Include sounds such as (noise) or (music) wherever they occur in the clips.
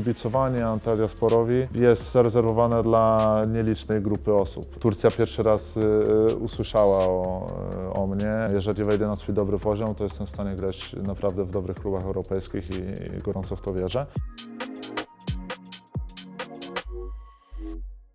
kibicowanie Antalya Sporowi jest zarezerwowane dla nielicznej grupy osób. Turcja pierwszy raz y, y, usłyszała o, y, o mnie. Jeżeli wejdę na swój dobry poziom, to jestem w stanie grać naprawdę w dobrych klubach europejskich i, gorąco w to wierzę.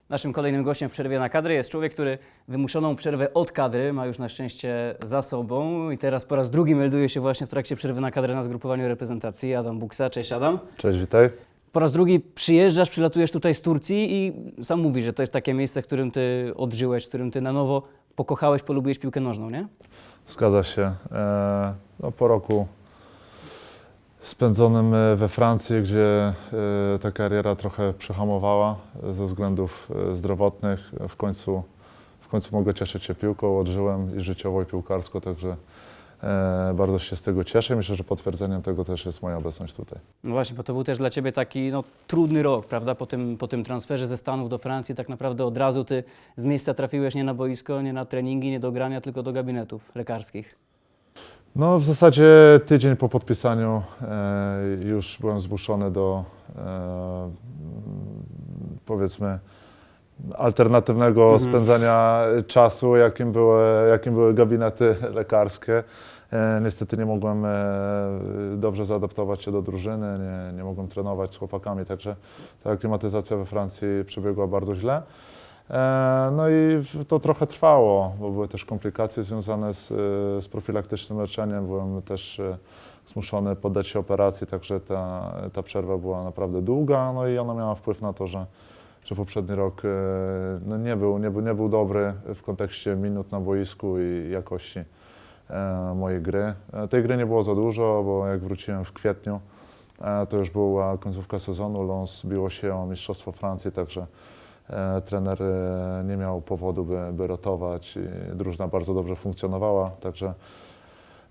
Naszym kolejnym gościem w przerwie na kadry jest człowiek, który wymuszoną przerwę od kadry ma już na szczęście za sobą i teraz po raz drugi melduje się właśnie w trakcie przerwy na kadrę na zgrupowaniu reprezentacji. Adam Buksa, cześć Adam. Cześć, witaj. Po raz drugi przyjeżdżasz, przylatujesz tutaj z Turcji i sam mówisz, że to jest takie miejsce, w którym ty odżyłeś, w którym ty na nowo pokochałeś, polubiłeś piłkę nożną, nie? Zgadza się. E, no, po roku spędzonym e, we Francji, gdzie e, ta kariera trochę przehamowała ze względów zdrowotnych, w końcu, w końcu mogę cieszyć się piłką, odżyłem i życiowo i piłkarsko, także bardzo się z tego cieszę. Myślę, że potwierdzeniem tego też jest moja obecność tutaj. No właśnie, bo to był też dla Ciebie taki no, trudny rok, prawda? Po tym, po tym transferze ze Stanów do Francji tak naprawdę od razu Ty z miejsca trafiłeś nie na boisko, nie na treningi, nie do grania, tylko do gabinetów lekarskich. No, w zasadzie tydzień po podpisaniu e, już byłem zmuszony do e, powiedzmy alternatywnego Mhm. spędzania czasu, jakim były, jakim były gabinety (laughs) lekarskie. E, niestety nie mogłem e, dobrze zaadaptować się do drużyny, nie, nie mogłem trenować z chłopakami, także ta aklimatyzacja we Francji przebiegła bardzo źle. E, No i to trochę trwało, bo były też komplikacje związane z, z profilaktycznym leczeniem. Byłem też zmuszony poddać się operacji, także ta, ta przerwa była naprawdę długa. No i ona miała wpływ na to, że, że poprzedni rok e, no nie, był, nie, był, nie był dobry w kontekście minut na boisku i jakości e, mojej gry. E, Tej gry nie było za dużo, bo jak wróciłem w kwietniu, to już była końcówka sezonu. Lons biło się o Mistrzostwo Francji, także trener nie miał powodu, by, by rotować. Drużyna bardzo dobrze funkcjonowała, także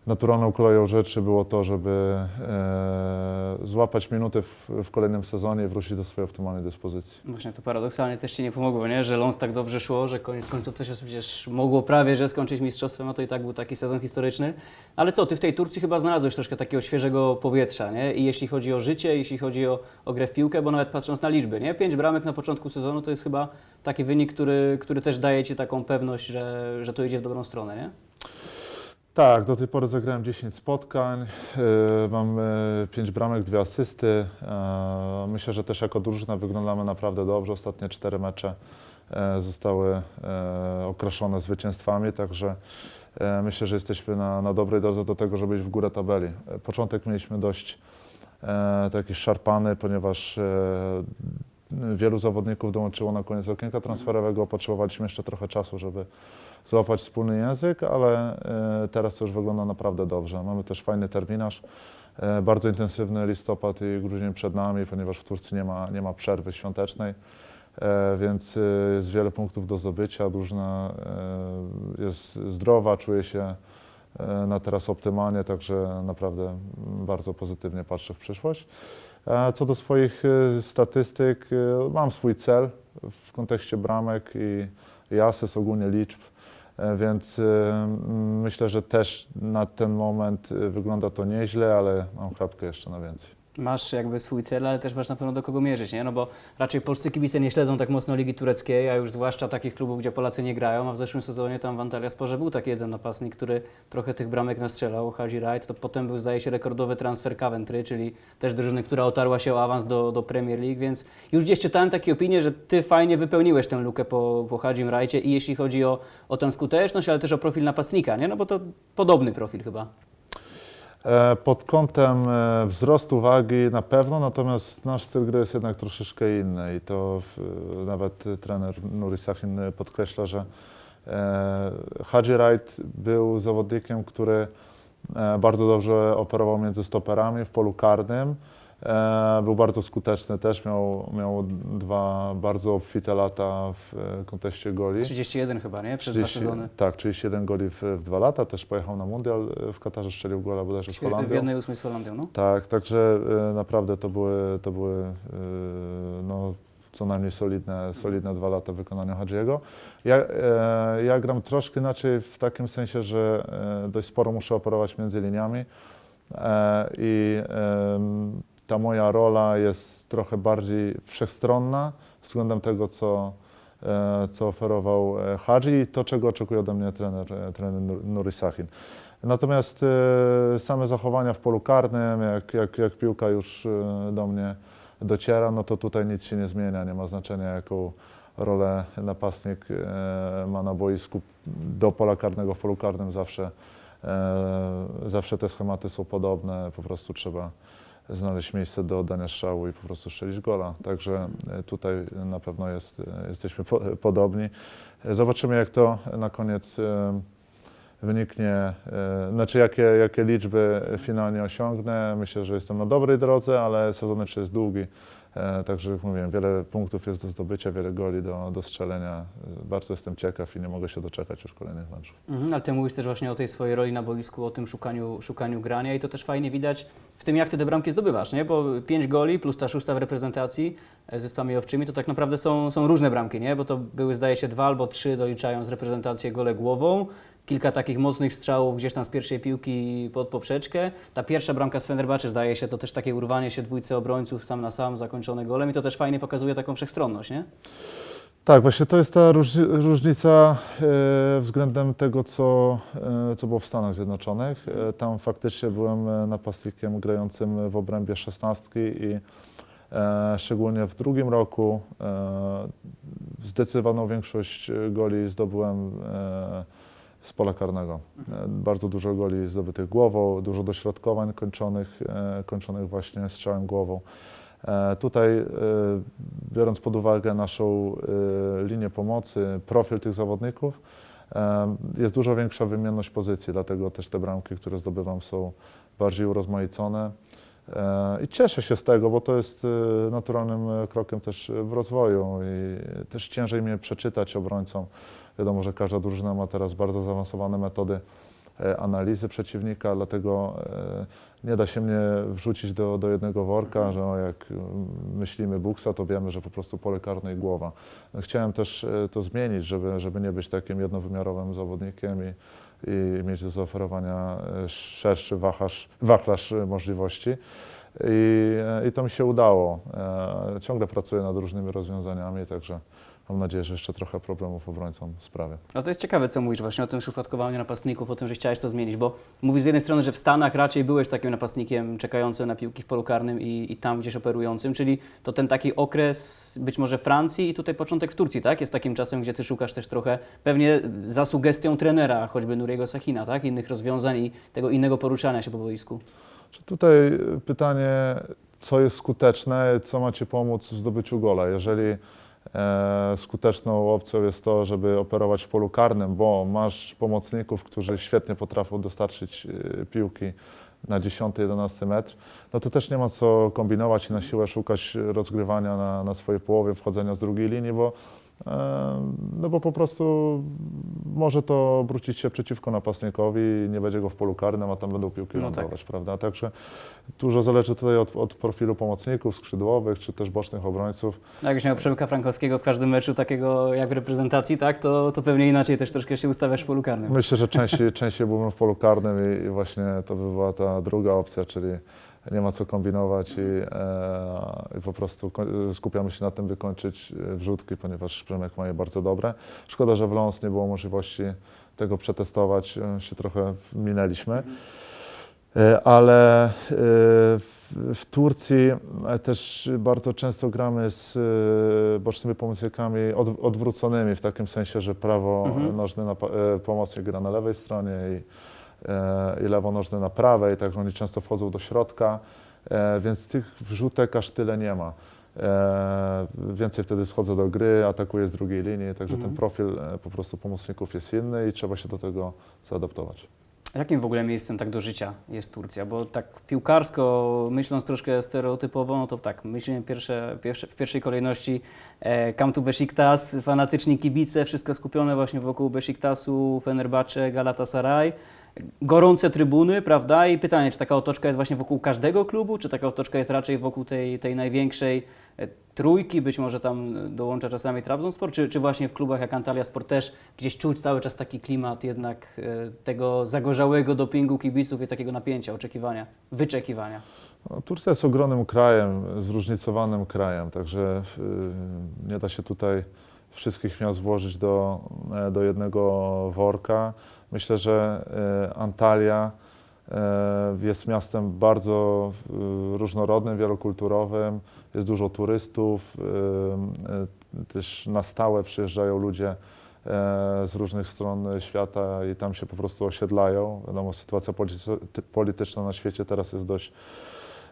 naturalną koleją rzeczy było to, żeby e, złapać minuty w, w kolejnym sezonie i wrócić do swojej optymalnej dyspozycji. Właśnie to paradoksalnie też Ci nie pomogło, nie? Że Lons tak dobrze szło, że koniec końców też przecież mogło prawie, że skończyć mistrzostwem, a to i tak był taki sezon historyczny. Ale co, Ty w tej Turcji chyba znalazłeś troszkę takiego świeżego powietrza, nie? I jeśli chodzi o życie, jeśli chodzi o, o grę w piłkę, bo nawet patrząc na liczby, nie? Pięć bramek na początku sezonu to jest chyba taki wynik, który, który też daje Ci taką pewność, że, że to idzie w dobrą stronę, nie? Tak, do tej pory zagrałem 10 spotkań, e, mam 5 bramek, dwie asysty. E, Myślę, że też jako drużyna wyglądamy naprawdę dobrze. Ostatnie cztery mecze e, zostały e, okraszone zwycięstwami, także e, myślę, że jesteśmy na, na dobrej drodze do tego, żeby iść w górę tabeli. E, Początek mieliśmy dość e, taki szarpany, ponieważ e, wielu zawodników dołączyło na koniec okienka transferowego. Potrzebowaliśmy jeszcze trochę czasu, żeby złapać wspólny język, ale e, teraz to już wygląda naprawdę dobrze. Mamy też fajny terminarz, e, bardzo intensywny listopad i grudzień przed nami, ponieważ w Turcji nie ma, nie ma przerwy świątecznej, e, więc jest wiele punktów do zdobycia. Drużyna jest zdrowa, czuje się na teraz optymalnie, także naprawdę bardzo pozytywnie patrzę w przyszłość. Co do swoich e, statystyk, e, mam swój cel w kontekście bramek i, i asyst, ogólnie liczb. E, Więc myślę, że też na ten moment wygląda to nieźle, ale mam chrapkę jeszcze na więcej. Masz jakby swój cel, ale też masz na pewno do kogo mierzyć, nie? No bo raczej polscy kibice nie śledzą tak mocno Ligi Tureckiej, a już zwłaszcza takich klubów, gdzie Polacy nie grają, a w zeszłym sezonie tam w Antalya Sporze był taki jeden napastnik, który trochę tych bramek nastrzelał, Hadzi Wright, to potem był zdaje się rekordowy transfer Coventry, czyli też drużyny, która otarła się o awans do, do Premier League, więc już gdzieś czytałem takie opinie, że Ty fajnie wypełniłeś tę lukę po, po Hadzim Wrightie i jeśli chodzi o, o tę skuteczność, ale też o profil napastnika, nie? No bo to podobny profil chyba. E, Pod kątem e, wzrostu wagi na pewno, natomiast nasz styl gry jest jednak troszeczkę inny i to nawet trener Nuri Sahin podkreśla, że e, Hadji Wright był zawodnikiem, który bardzo dobrze operował między stoperami w polu karnym. E, Był bardzo skuteczny też, miał, miał dwa bardzo obfite lata w e, kontekście goli. 31 chyba, nie? Przez dwa 30 sezony. Tak, 31 goli w, w dwa lata, też pojechał na mundial e, w Katarze, strzelił gola bodajże z W Holandią. jednej ósmej z Holandią, no. Tak, także naprawdę to były, to były no, co najmniej solidne, solidne dwa lata w wykonaniu Hadjiego. Ja, e, ja gram troszkę inaczej w takim sensie, że dość sporo muszę operować między liniami e, i ta moja rola jest trochę bardziej wszechstronna względem tego, co, e, co oferował e, Hadzi i to, czego oczekuje ode mnie trener, e, trener Nur- Nuri Sahin. Natomiast same zachowania w polu karnym, jak, jak, jak piłka już do mnie dociera, no to tutaj nic się nie zmienia. Nie ma znaczenia, jaką rolę napastnik ma na boisku. Do pola karnego, w polu karnym zawsze, zawsze te schematy są podobne. Po prostu trzeba znaleźć miejsce do oddania strzału i po prostu strzelić gola. Także e, tutaj na pewno jest, e, jesteśmy po, podobni. E, Zobaczymy, jak to na koniec wyniknie, znaczy jakie, jakie liczby finalnie osiągnę. Myślę, że jestem na dobrej drodze, ale sezon jeszcze jest długi. E, Także jak mówiłem, wiele punktów jest do zdobycia, wiele goli do, do strzelenia. Bardzo jestem ciekaw i nie mogę się doczekać już kolejnych meczów. Mhm, ale ty mówisz też właśnie o tej swojej roli na boisku, o tym szukaniu, szukaniu grania i to też fajnie widać w tym, jak ty te bramki zdobywasz, nie? Bo pięć goli plus ta szósta w reprezentacji e, z Wyspami Owczymi, to tak naprawdę są, są różne bramki, nie? Bo to były zdaje się dwa albo trzy, doliczając reprezentację gole głową. Kilka takich mocnych strzałów gdzieś tam z pierwszej piłki pod poprzeczkę. Ta pierwsza bramka z Fenerbahce zdaje się to też takie urwanie się dwójce obrońców sam na sam zakończone golem i to też fajnie pokazuje taką wszechstronność, nie? Tak, właśnie to jest ta róż, różnica e, względem tego, co, e, co było w Stanach Zjednoczonych. E, tam faktycznie byłem napastnikiem grającym w obrębie szesnastki i szczególnie w drugim roku zdecydowaną większość goli zdobyłem z pola karnego. E, bardzo dużo goli zdobytych głową, dużo dośrodkowań kończonych, e, kończonych właśnie strzałem głową. E, Tutaj, biorąc pod uwagę naszą linię pomocy, profil tych zawodników, jest dużo większa wymienność pozycji, dlatego też te bramki, które zdobywam, są bardziej urozmaicone. I cieszę się z tego, bo to jest naturalnym krokiem też w rozwoju i też ciężej mnie przeczytać obrońcom. Wiadomo, że każda drużyna ma teraz bardzo zaawansowane metody e, analizy przeciwnika, dlatego e, nie da się mnie wrzucić do, do jednego worka, że o, jak myślimy buksa, to wiemy, że po prostu pole karne i głowa. Chciałem też e, to zmienić, żeby, żeby nie być takim jednowymiarowym zawodnikiem i, i mieć do zaoferowania szerszy wachlarz, wachlarz możliwości. I, I to mi się udało. Ciągle pracuję nad różnymi rozwiązaniami, także mam nadzieję, że jeszcze trochę problemów obrońcom sprawię. No to jest ciekawe, co mówisz właśnie o tym szufladkowaniu napastników, o tym, że chciałeś to zmienić, bo mówisz z jednej strony, że w Stanach raczej byłeś takim napastnikiem czekającym na piłki w polu karnym i, i tam gdzieś operującym, czyli to ten taki okres być może Francji i tutaj początek w Turcji, tak? Jest takim czasem, gdzie ty szukasz też trochę, pewnie za sugestią trenera, choćby Nuriego Sachina, tak? Innych rozwiązań i tego innego poruszania się po boisku. Czy Tutaj pytanie, co jest skuteczne, co macie pomóc w zdobyciu gola. Jeżeli e, skuteczną opcją jest to, żeby operować w polu karnym, bo masz pomocników, którzy świetnie potrafią dostarczyć e, piłki na 10-11 metr, no to też nie ma co kombinować i na siłę szukać rozgrywania na, na swojej połowie, wchodzenia z drugiej linii, bo, e, no bo po prostu może to obrócić się przeciwko napastnikowi i nie będzie go w polu karnym, a tam będą piłki No lądować, prawda? Także dużo zależy tutaj od, od profilu pomocników, skrzydłowych, czy też bocznych obrońców. No Jakbyś miał Przemyka Frankowskiego w każdym meczu takiego jak w reprezentacji, tak? To, to pewnie inaczej też troszkę się ustawiasz w polu karnym. Myślę, że częściej, (laughs) częściej byłbym w polu karnym i, i właśnie to by była ta druga opcja, czyli nie ma co kombinować i, e, i po prostu skupiamy się na tym, by kończyć e, wrzutki, ponieważ Przemek ma je bardzo dobre. Szkoda, że w Lons nie było możliwości tego przetestować, e, się trochę minęliśmy. E, Ale e, w, w Turcji e, też bardzo często gramy z bocznymi pomocnikami od, odwróconymi, w takim sensie, że prawonożny napa- e, pomocnik gra na lewej stronie i, i lewonożny na prawej, także oni często wchodzą do środka, e, więc tych wrzutek aż tyle nie ma. E, Więcej wtedy schodzę do gry, atakuję z drugiej linii, także ten profil e, po prostu pomocników jest inny i trzeba się do tego zaadaptować. Jakim w ogóle miejscem tak do życia jest Turcja? Bo tak piłkarsko, myśląc troszkę stereotypowo, no to tak, myślimy pierwsze, pierwsze, w pierwszej kolejności e, to Besiktas, fanatyczni kibice, wszystko skupione właśnie wokół Besiktasu, Fenerbahce, Galatasaray. Gorące trybuny, prawda? I pytanie, czy taka otoczka jest właśnie wokół każdego klubu, czy taka otoczka jest raczej wokół tej, tej największej e, trójki, być może tam e, dołącza czasami Trabzonspor, czy, czy właśnie w klubach jak Antalya Sport też gdzieś czuć cały czas taki klimat jednak e, tego zagorzałego dopingu kibiców i takiego napięcia, oczekiwania, wyczekiwania. No, Turcja jest ogromnym krajem, zróżnicowanym krajem, także y, nie da się tutaj wszystkich miast włożyć do, do jednego worka. Myślę, że e, Antalya e, jest miastem bardzo y, różnorodnym, wielokulturowym, jest dużo turystów, też na stałe przyjeżdżają ludzie e, z różnych stron świata i tam się po prostu osiedlają. Wiadomo, sytuacja polity- polityczna na świecie teraz jest dość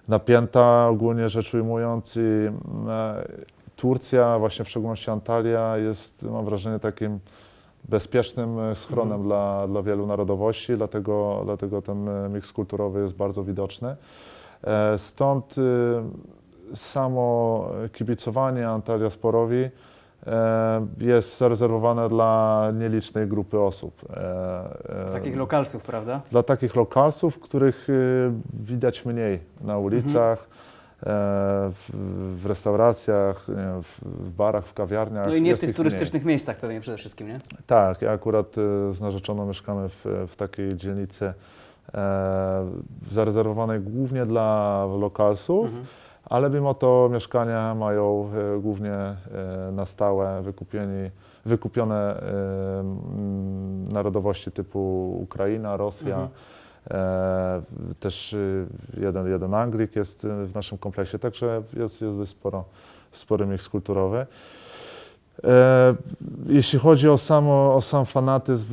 napięta, ogólnie rzecz ujmując. I e, Turcja, właśnie w szczególności Antalya, jest, mam wrażenie, takim bezpiecznym e, schronem Mhm. dla, dla wielu narodowości, dlatego, dlatego ten e, miks kulturowy jest bardzo widoczny. E, Stąd samo kibicowanie Antalya Sporowi e, jest zarezerwowane dla nielicznej grupy osób. Takich lokalsów, prawda? dla takich lokalsów, których widać mniej na ulicach, e, w, w restauracjach, wiem, w, w barach, w kawiarniach. No i nie w tych turystycznych miejscach pewnie przede wszystkim, nie? Mniej. Tak, ja akurat y, z narzeczoną mieszkamy w, w takiej dzielnicy e, zarezerwowanej głównie dla lokalsów. Mhm. Ale mimo to mieszkania mają e, głównie e, na stałe wykupieni, wykupione e, narodowości typu Ukraina, Rosja. Mhm. E, też y, jeden, jeden Anglik jest y, w naszym kompleksie, także jest, jest dość sporo, spory miks kulturowy. E, Jeśli chodzi o, samo, o sam fanatyzm,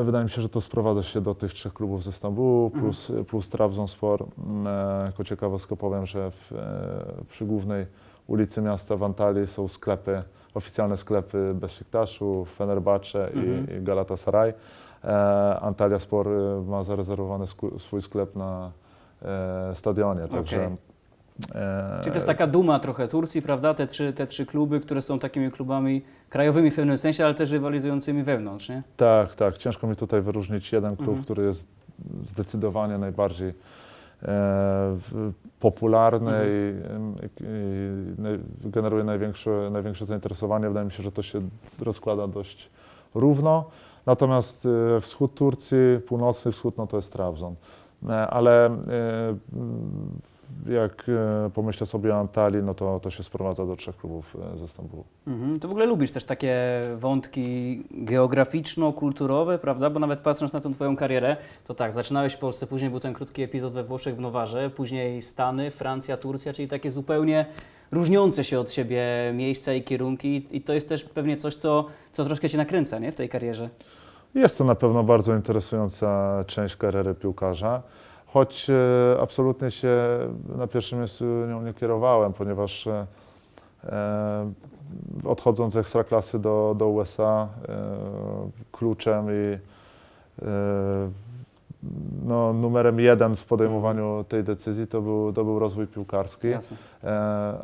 e, wydaje mi się, że to sprowadza się do tych trzech klubów ze Stambułu Mhm. plus, plus Trabzonspor. Jako ciekawostkę powiem, że w, przy głównej ulicy miasta w Antalii są sklepy, oficjalne sklepy Besiktaszu, Fenerbahce Mhm. i, i Galatasaray. E, Antalya Spor e, ma zarezerwowany swój sklep na e, stadionie, także... Okej. e, Czyli to jest taka duma trochę Turcji, prawda? Te trzy, te trzy kluby, które są takimi klubami krajowymi w pewnym sensie, ale też rywalizującymi wewnątrz, nie? Tak, tak. Ciężko mi tutaj wyróżnić jeden klub, Mhm. który jest zdecydowanie najbardziej e, popularny Mhm. i, i, generuje największe, największe zainteresowanie. Wydaje mi się, że to się rozkłada dość równo. Natomiast e, wschód Turcji, północny wschód, no to jest Trabzon. E, Ale e, jak pomyślę sobie o Antalii, no to, to się sprowadza do trzech klubów ze Stambułu. Mhm. To w ogóle lubisz też takie wątki geograficzno-kulturowe, prawda? Bo nawet patrząc na tą Twoją karierę, to tak, zaczynałeś w Polsce, później był ten krótki epizod we Włoszech w Nowarze, później Stany, Francja, Turcja, czyli takie zupełnie różniące się od siebie miejsca i kierunki i to jest też pewnie coś, co, co troszkę Cię nakręca, nie? W tej karierze. Jest to na pewno bardzo interesująca część kariery piłkarza, choć e, absolutnie się na pierwszym miejscu nią nie kierowałem, ponieważ e, e, odchodząc z ekstraklasy do, do USA kluczem i no, numerem jeden w podejmowaniu tej decyzji to był, to był rozwój piłkarski. Jasne. E,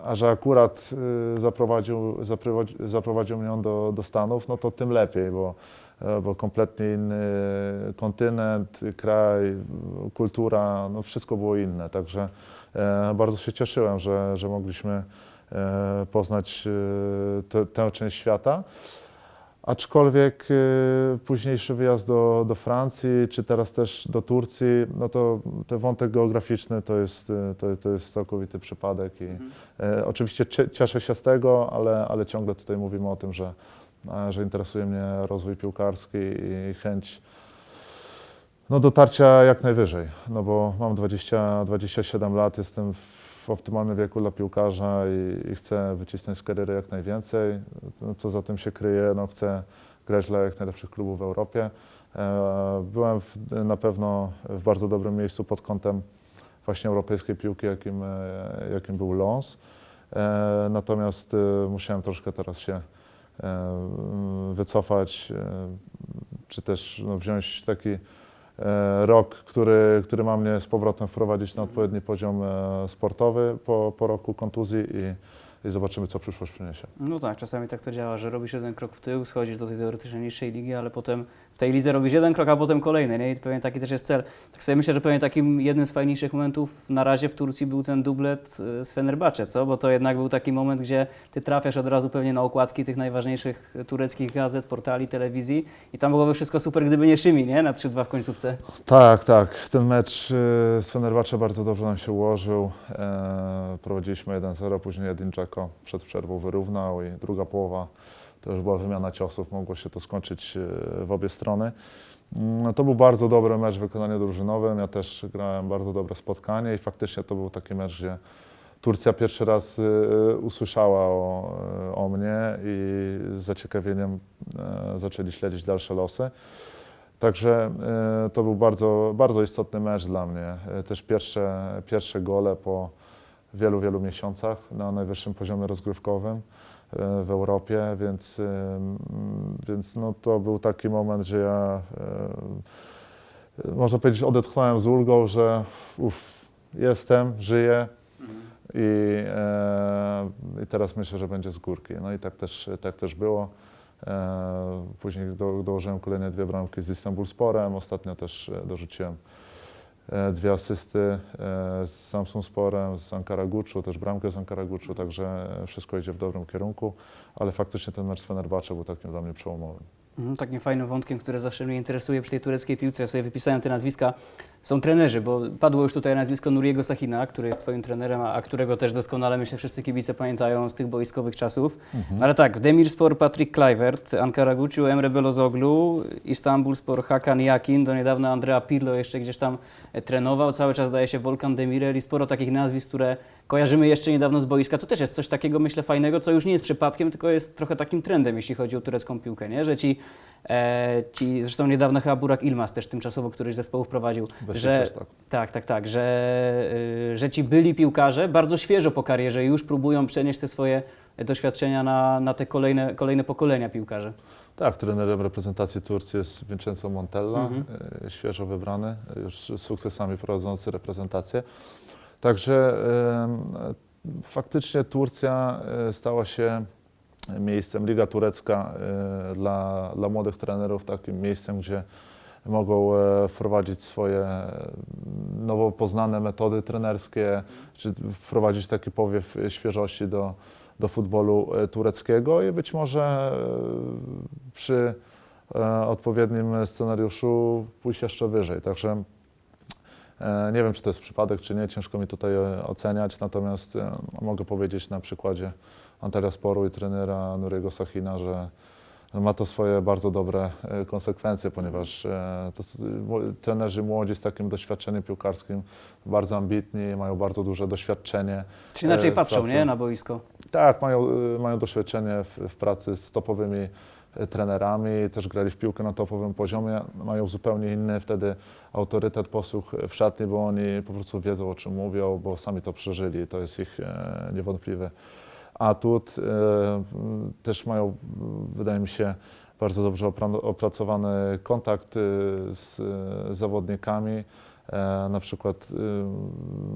a że akurat y, zaprowadził, zaprowadzi, zaprowadził mnie on do, do Stanów, no to tym lepiej, bo, e, bo kompletnie inny kontynent, kraj, kultura, no wszystko było inne. Także e, bardzo się cieszyłem, że, że mogliśmy poznać te, tę część świata. Aczkolwiek y, późniejszy wyjazd do, do Francji, czy teraz też do Turcji, no to ten wątek geograficzny to jest, y, to, to jest całkowity przypadek. I, Mhm. e, oczywiście cie, cieszę się z tego, ale, ale ciągle tutaj mówimy o tym, że, e, że interesuje mnie rozwój piłkarski i chęć no, dotarcia jak najwyżej. No bo mam 20, 27 lat, jestem w optymalnym wieku dla piłkarza i, i chcę wycisnąć z kariery jak najwięcej. No, Co za tym się kryje? No, chcę grać dla jak najlepszych klubów w Europie. E, Byłem w, na pewno w bardzo dobrym miejscu pod kątem właśnie europejskiej piłki, jakim, e, jakim był Lens. E, Natomiast musiałem troszkę teraz się wycofać, czy też no, wziąć taki rok, który, który ma mnie z powrotem wprowadzić na odpowiedni poziom e, sportowy po, po roku kontuzji i i zobaczymy, co przyszłość przyniesie. No tak, czasami tak to działa, że robisz jeden krok w tył, schodzisz do tej teoretycznie niższej ligi, ale potem w tej lidze robisz jeden krok, a potem kolejny, nie? I pewnie taki też jest cel. Tak sobie myślę, że pewnie takim jednym z fajniejszych momentów na razie w Turcji był ten dublet e, z Fenerbahce, co? Bo to jednak był taki moment, gdzie ty trafiasz od razu pewnie na okładki tych najważniejszych tureckich gazet, portali, telewizji i tam byłoby wszystko super, gdyby nie Szymi, nie? Na 3-2 w końcówce. Tak, tak. Ten mecz y, z Fenerbahce bardzo dobrze nam się ułożył. E, prowadziliśmy 1-0, później Edin Dzeko przed przerwą wyrównał i druga połowa to już była wymiana ciosów. Mogło się to skończyć y, w obie strony. Mm, To był bardzo dobry mecz w wykonaniu drużynowym. Ja też grałem bardzo dobre spotkanie i faktycznie to był taki mecz, gdzie Turcja pierwszy raz y, usłyszała o, o mnie i z zaciekawieniem e, zaczęli śledzić dalsze losy. Także e, to był bardzo, bardzo istotny mecz dla mnie. E, Też pierwsze, pierwsze gole po wielu, wielu miesiącach na najwyższym poziomie rozgrywkowym e, w Europie, więc, e, więc no, to był taki moment, że ja e, można powiedzieć odetchnąłem z ulgą, że uf, jestem, żyję i, i teraz myślę, że będzie z górki. No i tak też, tak też było. Później do, dołożyłem kolejne dwie bramki z Istanbul Sporem. Ostatnio też dorzuciłem dwie asysty e, z Samsung Sporem, z Ankara Guczu, też bramkę z Ankara Guczu, także wszystko idzie w dobrym kierunku, ale faktycznie ten mecz z Fenerbahce był takim dla mnie przełomowym. Mhm, Takim fajnym wątkiem, który zawsze mnie interesuje przy tej tureckiej piłce, ja sobie wypisałem te nazwiska, są trenerzy, bo padło już tutaj nazwisko Nuriego Stachina, który jest Twoim trenerem, a, którego też doskonale myślę wszyscy kibice pamiętają z tych boiskowych czasów. No ale tak, Demirspor Patrick Kluivert, Ankara Gucciu, Emre Belozoglu, Istanbul Spor Hakan Yakin, do niedawna Andrea Pirlo jeszcze gdzieś tam e, trenował, cały czas daje się Volkan Demirel i sporo takich nazwisk, które kojarzymy jeszcze niedawno z boiska. To też jest coś takiego, myślę, fajnego, co już nie jest przypadkiem, tylko jest trochę takim trendem, jeśli chodzi o turecką piłkę, nie? że ci, ci zresztą niedawno chyba Burak Ilmaz też tymczasowo któryś z zespołów prowadził, że tak. tak, tak, tak, że, y, że ci byli piłkarze bardzo świeżo po karierze już próbują przenieść te swoje doświadczenia na, na te kolejne, kolejne pokolenia piłkarzy. Tak, trenerem reprezentacji Turcji jest Vincenzo Montella, Mhm. e, świeżo wybrany, e, już z sukcesami prowadzący reprezentację. Także faktycznie Turcja e, stała się miejscem, Liga Turecka e, dla, dla młodych trenerów, takim miejscem, gdzie mogą e, wprowadzić swoje e, nowo poznane metody trenerskie, czy wprowadzić taki powiew świeżości do, do futbolu e, tureckiego i być może przy odpowiednim scenariuszu pójść jeszcze wyżej. Także nie wiem, czy to jest przypadek, czy nie, ciężko mi tutaj e, oceniać, natomiast e, mogę powiedzieć na przykładzie Antalya Sporu i trenera Nuriego Sachina, że ma to swoje bardzo dobre e, konsekwencje, ponieważ e, to, trenerzy młodzi z takim doświadczeniem piłkarskim, bardzo ambitni, mają bardzo duże doświadczenie. Czy inaczej E, patrzą nie, na boisko? Tak, mają, mają doświadczenie w, w pracy z topowymi trenerami, też grali w piłkę na topowym poziomie, mają zupełnie inny wtedy autorytet, posłuch w szatni, bo oni po prostu wiedzą o czym mówią, bo sami to przeżyli, to jest ich e, niewątpliwy atut. E, też mają, wydaje mi się, bardzo dobrze opra- opracowany kontakt y, z zawodnikami. E, Na przykład y,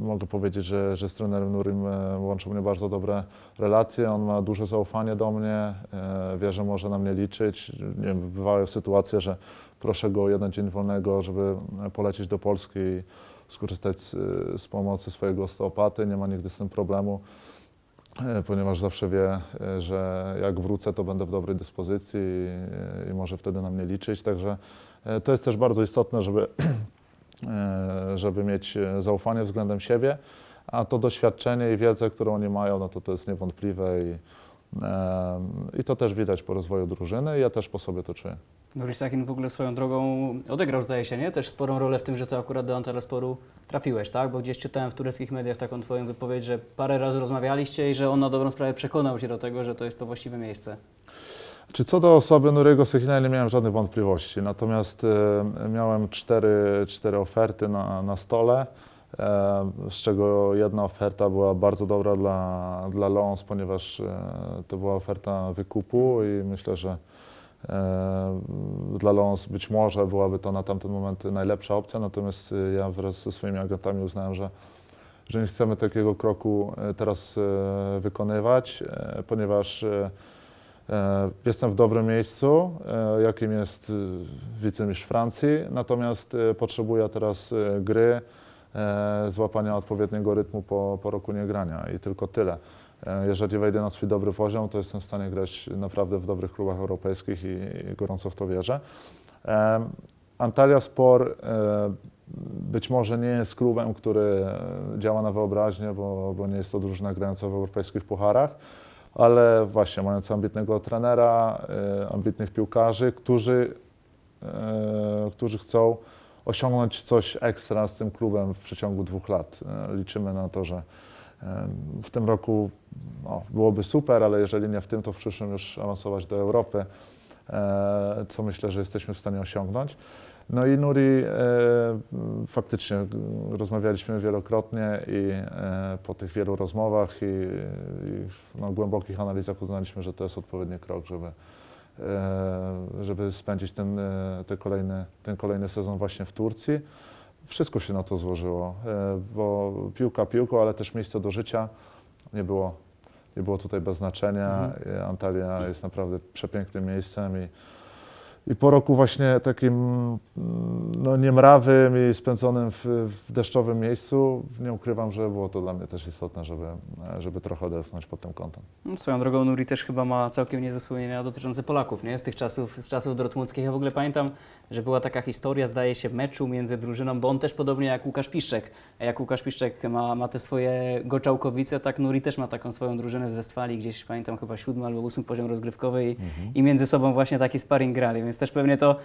mogę powiedzieć, że, że z trenerem Nurim e, łączą mnie bardzo dobre relacje. On ma duże zaufanie do mnie, e, wie, że może na mnie liczyć. Nie wiem, bywały sytuacje, że proszę go o jeden dzień wolnego, żeby polecieć do Polski i skorzystać z, z pomocy swojego osteopaty. Nie ma nigdy z tym problemu, ponieważ zawsze wie, że jak wrócę, to będę w dobrej dyspozycji i, i może wtedy na mnie liczyć. Także to jest też bardzo istotne, żeby (clears throat) żeby mieć e, zaufanie względem siebie, a to doświadczenie i wiedzę, którą oni mają, no to to jest niewątpliwe i, e, i to też widać po rozwoju drużyny ja też po sobie to czuję. Nuri Sahin w ogóle swoją drogą odegrał, zdaje się, nie? Też sporą rolę w tym, że to akurat do Antalya Sporu trafiłeś, tak? Bo gdzieś czytałem w tureckich mediach taką twoją wypowiedź, że parę razy rozmawialiście i że on na dobrą sprawę przekonał się do tego, że to jest to właściwe miejsce. Czy co do osoby Nuriego Sechina nie miałem żadnych wątpliwości, natomiast e, miałem cztery, cztery oferty na, na stole, e, z czego jedna oferta była bardzo dobra dla, dla Lons, ponieważ e, to była oferta wykupu i myślę, że e, dla Lons być może byłaby to na tamten moment najlepsza opcja, natomiast e, ja wraz ze swoimi agentami uznałem, że że nie chcemy takiego kroku e, teraz e, wykonywać, ponieważ jestem w dobrym miejscu, e, jakim jest e, wicemistrz Francji, natomiast e, potrzebuję teraz e, gry, e, złapania odpowiedniego rytmu po, po roku niegrania i tylko tyle. E, Jeżeli wejdę na swój dobry poziom, to jestem w stanie grać naprawdę w dobrych klubach europejskich i, i gorąco w to wierzę. Antalya Spor e, być może nie jest klubem, który e, działa na wyobraźnię, bo, bo nie jest to drużyna grająca w europejskich pucharach, ale właśnie mając ambitnego trenera, e, ambitnych piłkarzy, którzy, e, którzy chcą osiągnąć coś ekstra z tym klubem w przeciągu dwóch lat. E, Liczymy na to, że w tym roku no, byłoby super, ale jeżeli nie w tym, to w przyszłym już awansować do Europy, co myślę, że jesteśmy w stanie osiągnąć. No i Nuri, e, faktycznie rozmawialiśmy wielokrotnie i e, po tych wielu rozmowach i, i no, głębokich analizach uznaliśmy, że to jest odpowiedni krok, żeby, e, żeby spędzić ten, te kolejny, ten kolejny sezon właśnie w Turcji. Wszystko się na to złożyło, bo piłka piłką, ale też miejsce do życia nie było, nie było tutaj bez znaczenia. E, Antalya jest naprawdę przepięknym miejscem i, i po roku właśnie takim no, niemrawym i spędzonym w, w deszczowym miejscu, nie ukrywam, że było to dla mnie też istotne, żeby, żeby trochę odetchnąć pod tym kątem. No, Swoją drogą Nuri też chyba ma całkiem niezłe wspomnienia dotyczące Polaków, nie? Z tych czasów, z czasów dortmundzkich. Ja w ogóle pamiętam, że była taka historia, zdaje się, meczu między drużyną, bo on też podobnie jak Łukasz Piszczek. Jak Łukasz Piszczek ma, ma te swoje Goczałkowice, tak Nuri też ma taką swoją drużynę z Westfalii, gdzieś pamiętam chyba siódmy albo ósmy poziom rozgrywkowy i, i między sobą właśnie taki sparring grali, więc też pewnie to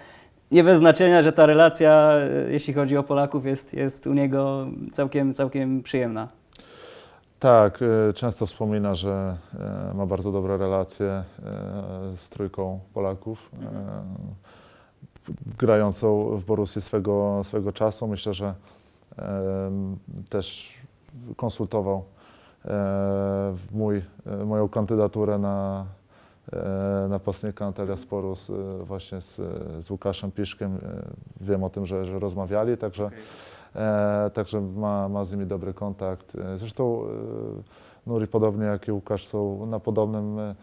nie bez znaczenia, że ta relacja, e, jeśli chodzi o Polaków, jest, jest u niego całkiem, całkiem przyjemna. Tak, e, często wspomina, że e, ma bardzo dobre relacje z trójką Polaków, grającą w Borussii swego, swego czasu. Myślę, że też konsultował mój, moją kandydaturę na napastnika Antalya Sporu z, e, właśnie z, z Łukaszem Piszkiem. E, Wiem o tym, że, że rozmawiali, także E, także ma, ma z nimi dobry kontakt. E, Zresztą e, Nuri, podobnie jak i Łukasz, są na podobnym e,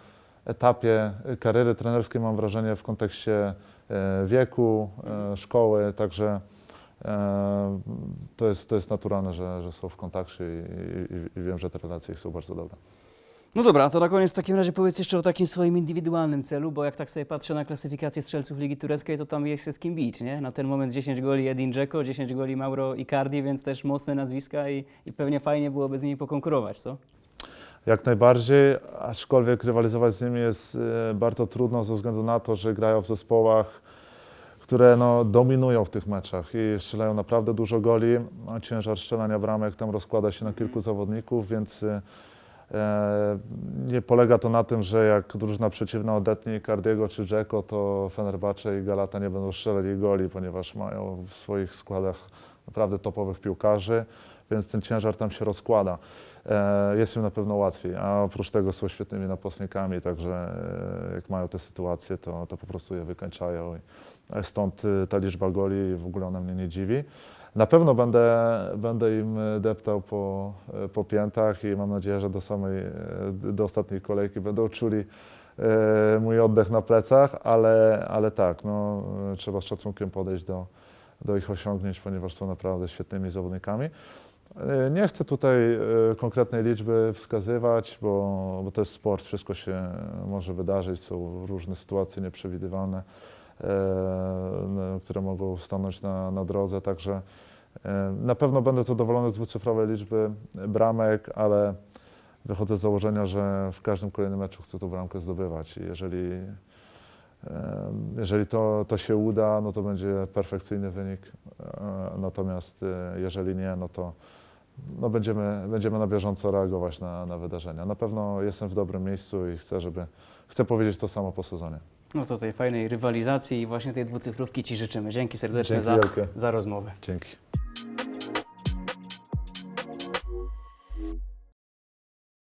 etapie kariery trenerskiej, mam wrażenie, w kontekście e, wieku, e, szkoły, także e, to jest, to jest naturalne, że, że są w kontakcie i, i, i wiem, że te relacje ich są bardzo dobre. No dobra, to na koniec w takim razie powiedz jeszcze o takim swoim indywidualnym celu, bo jak tak sobie patrzę na klasyfikację strzelców Ligi Tureckiej, to tam jest się z kim bić, nie? Na ten moment 10 goli Edin Dzeko, 10 goli Mauro Icardi, więc też mocne nazwiska i, i pewnie fajnie byłoby z nimi pokonkurować, co? Jak najbardziej, aczkolwiek rywalizować z nimi jest e, bardzo trudno ze względu na to, że grają w zespołach, które no, dominują w tych meczach i strzelają naprawdę dużo goli. A ciężar strzelania bramek tam rozkłada się na kilku zawodników, więc e, nie polega to na tym, że jak drużyna przeciwna odetnie Cardiego czy Dzeko, to Fenerbahce i Galata nie będą strzelali goli, ponieważ mają w swoich składach naprawdę topowych piłkarzy, więc ten ciężar tam się rozkłada. E, Jest im na pewno łatwiej, a oprócz tego są świetnymi napastnikami, także e, jak mają te sytuacje, to, to po prostu je wykańczają. Stąd ta liczba goli w ogóle ona mnie nie dziwi. Na pewno będę, będę im e, deptał po, e, po piętach i mam nadzieję, że do samej, e, do ostatniej kolejki będą czuli mój oddech na plecach, ale, ale tak, no, trzeba z szacunkiem podejść do, do ich osiągnięć, ponieważ są naprawdę świetnymi zawodnikami. Nie chcę tutaj konkretnej liczby wskazywać, bo, bo to jest sport, wszystko się może wydarzyć, są różne sytuacje nieprzewidywalne, które mogą stanąć na, na drodze, także e, na pewno będę zadowolony z dwucyfrowej liczby bramek, ale wychodzę z założenia, że w każdym kolejnym meczu chcę tą bramkę zdobywać i jeżeli, e, jeżeli to, to się uda, no to będzie perfekcyjny wynik, e, natomiast e, jeżeli nie, no to no będziemy, będziemy na bieżąco reagować na, na wydarzenia. Na pewno jestem w dobrym miejscu i chcę, żeby, chcę powiedzieć to samo po sezonie. No to tej fajnej rywalizacji i właśnie tej dwucyfrówki Ci życzymy. Dzięki serdecznie Dzięki za, wielkie. za rozmowę. Dzięki.